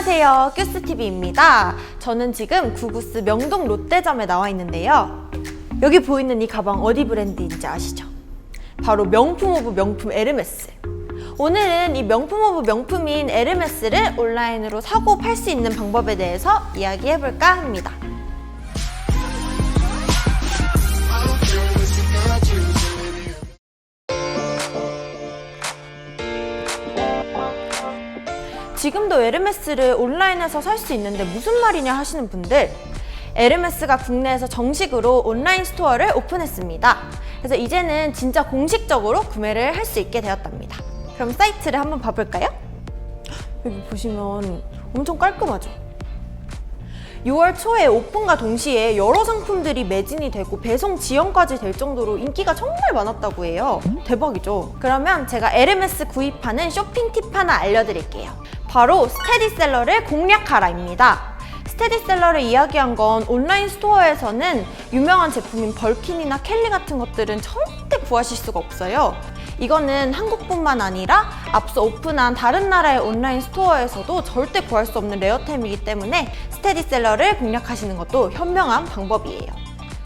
안녕하세요. 큐스TV입니다. 저는 지금 구구스 명동 롯데점에 나와 있는데요. 여기 보이는 이 가방 어디 브랜드인지 아시죠? 바로 명품 오브 명품 에르메스. 오늘은 이 명품 오브 명품인 에르메스를 온라인으로 사고 팔 수 있는 방법에 대해서 이야기해볼까 합니다. 지금도 에르메스를 온라인에서 살 수 있는데 무슨 말이냐 하시는 분들 에르메스가 국내에서 정식으로 온라인 스토어를 오픈했습니다. 그래서 이제는 진짜 공식적으로 구매를 할 수 있게 되었답니다. 그럼 사이트를 한번 봐볼까요? 여기 보시면 엄청 깔끔하죠? 6월 초에 오픈과 동시에 여러 상품들이 매진이 되고 배송 지연까지 될 정도로 인기가 정말 많았다고 해요. 대박이죠? 그러면 제가 에르메스 구입하는 쇼핑 팁 하나 알려드릴게요. 바로 스테디셀러를 공략하라입니다. 스테디셀러를 이야기한 건 온라인 스토어에서는 유명한 제품인 벌킨이나 켈리 같은 것들은 절대 구하실 수가 없어요. 이거는 한국뿐만 아니라 앞서 오픈한 다른 나라의 온라인 스토어에서도 절대 구할 수 없는 레어템이기 때문에 스테디셀러를 공략하시는 것도 현명한 방법이에요.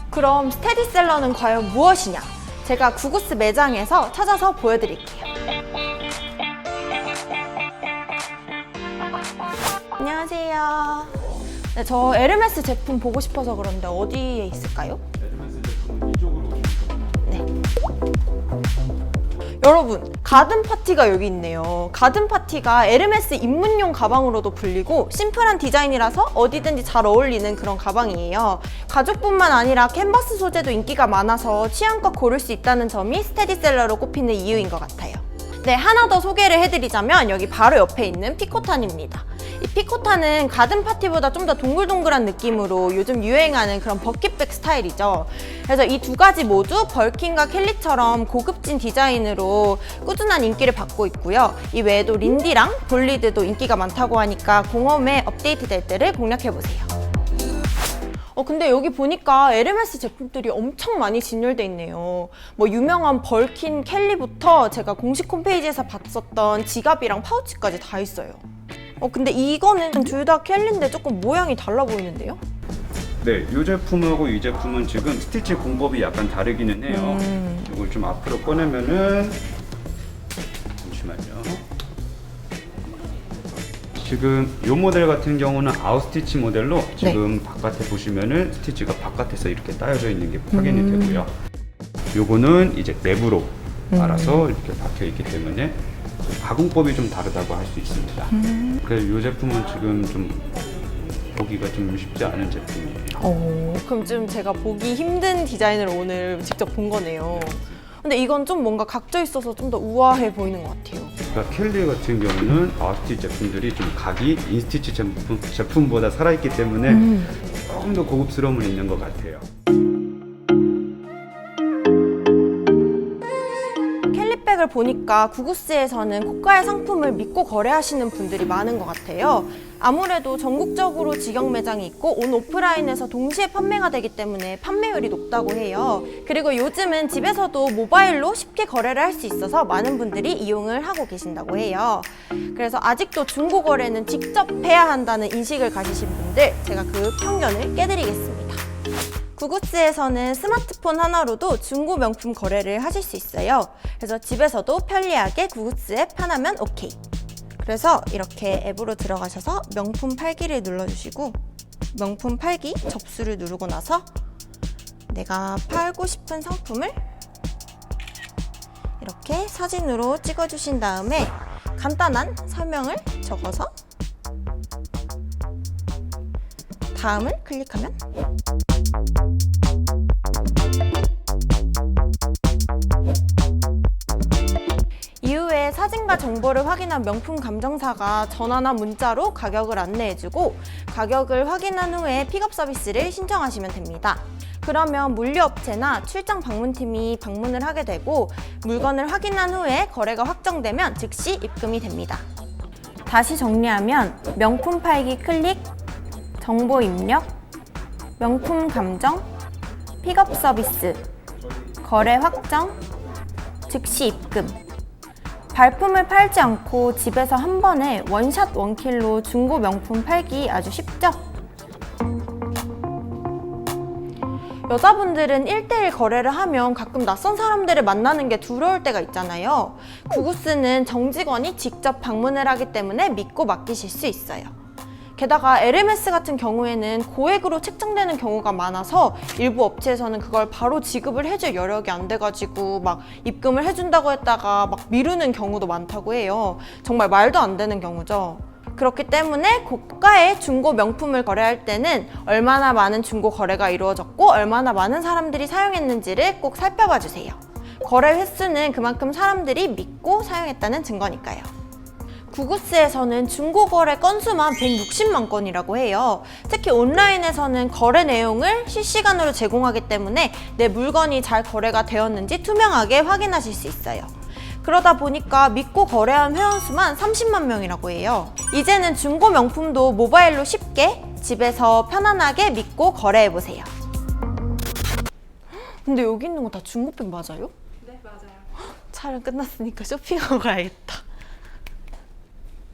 그럼 스테디셀러는 과연 무엇이냐? 제가 구구스 매장에서 찾아서 보여드릴게요. 안녕하세요. 네, 저 에르메스 제품 보고 싶어서 그런데 어디에 있을까요? 네. 여러분, 가든 파티가 여기 있네요. 가든 파티가 에르메스 입문용 가방으로도 불리고 심플한 디자인이라서 어디든지 잘 어울리는 그런 가방이에요. 가죽뿐만 아니라 캔버스 소재도 인기가 많아서 취향껏 고를 수 있다는 점이 스테디셀러로 꼽히는 이유인 것 같아요. 네, 하나 더 소개를 해드리자면 여기 바로 옆에 있는 피코탄입니다. 이 피코탄은 가든 파티보다 좀 더 동글동글한 느낌으로 요즘 유행하는 그런 버킷백 스타일이죠. 그래서 이 두 가지 모두 벌킨과 켈리처럼 고급진 디자인으로 꾸준한 인기를 받고 있고요. 이 외에도 린디랑 볼리드도 인기가 많다고 하니까 공홈에 업데이트 될 때를 공략해보세요. 어, 근데 여기 보니까 에르메스 제품들이 엄청 많이 진열돼 있네요. 뭐, 유명한 벌킨 켈리부터 제가 공식 홈페이지에서 봤었던 지갑이랑 파우치까지 다 있어요. 어, 근데 이거는 둘 다 켈리인데 조금 모양이 달라 보이는데요? 네, 이 제품하고 이 제품은 지금 스티치 공법이 약간 다르기는 해요. 음. 이걸 좀 앞으로 꺼내면은 잠시만요. 지금 이 모델 같은 경우는 아웃스티치 모델로 네. 지금 바깥에 보시면은 스티치가 바깥에서 이렇게 따여져 있는 게 확인이 음. 되고요. 요거는 이제 내부로 알아서 이렇게 박혀 있기 때문에 가공법이 좀 다르다고 할 수 있습니다. 음. 그래서 이 제품은 지금 좀 보기가 좀 쉽지 않은 제품이에요. 어, 그럼 좀 제가 보기 힘든 디자인을 오늘 직접 본 거네요. 근데 이건 좀 뭔가 각져 있어서 좀 더 우아해 보이는 것 같아요. 그러니까 켈리 같은 경우는 아웃스티치 제품들이 좀 각이 인스티치 제품, 제품보다 살아있기 때문에 음. 조금 더 고급스러움을 있는 것 같아요. 캘리백을 보니까 구구스에서는 고가의 상품을 믿고 거래하시는 분들이 많은 것 같아요. 아무래도 전국적으로 직영 매장이 있고 온 오프라인에서 동시에 판매가 되기 때문에 판매율이 높다고 해요. 그리고 요즘은 집에서도 모바일로 쉽게 거래를 할 수 있어서 많은 분들이 이용을 하고 계신다고 해요. 그래서 아직도 중고 거래는 직접 해야 한다는 인식을 가지신 분들 제가 그 편견을 깨드리겠습니다. 구구스에서는 스마트폰 하나로도 중고 명품 거래를 하실 수 있어요. 그래서 집에서도 편리하게 구구스 앱 하나면 오케이. 그래서 이렇게 앱으로 들어가셔서 명품 팔기를 눌러주시고 명품 팔기 접수를 누르고 나서 내가 팔고 싶은 상품을 이렇게 사진으로 찍어주신 다음에 간단한 설명을 적어서 다음을 클릭하면 이후에 사진과 정보를 확인한 명품 감정사가 전화나 문자로 가격을 안내해주고 가격을 확인한 후에 픽업 서비스를 신청하시면 됩니다. 그러면 물류업체나 출장 방문팀이 방문을 하게 되고 물건을 확인한 후에 거래가 확정되면 즉시 입금이 됩니다. 다시 정리하면 명품 팔기 클릭, 정보 입력, 명품 감정, 픽업 서비스, 거래 확정, 즉시 입금. 발품을 팔지 않고 집에서 한 번에 원샷 원킬로 중고 명품 팔기 아주 쉽죠? 여자분들은 1대1 거래를 하면 가끔 낯선 사람들을 만나는 게 두려울 때가 있잖아요. 구구스는 정직원이 직접 방문을 하기 때문에 믿고 맡기실 수 있어요. 게다가 LMS 같은 경우에는 고액으로 책정되는 경우가 많아서 일부 업체에서는 그걸 바로 지급을 해줄 여력이 안 돼가지고 막 입금을 해준다고 했다가 막 미루는 경우도 많다고 해요. 정말 말도 안 되는 경우죠. 그렇기 때문에 고가의 중고 명품을 거래할 때는 얼마나 많은 중고 거래가 이루어졌고 얼마나 많은 사람들이 사용했는지를 꼭 살펴봐 주세요. 거래 횟수는 그만큼 사람들이 믿고 사용했다는 증거니까요. 구구스에서는 중고 거래 건수만 160만 건이라고 해요. 특히 온라인에서는 거래 내용을 실시간으로 제공하기 때문에 내 물건이 잘 거래가 되었는지 투명하게 확인하실 수 있어요. 그러다 보니까 믿고 거래한 회원수만 30만 명이라고 해요. 이제는 중고 명품도 모바일로 쉽게 집에서 편안하게 믿고 거래해 보세요. 근데 여기 있는 거 다 중고백 맞아요? 네, 맞아요. 촬영 끝났으니까 쇼핑하고 가야겠다.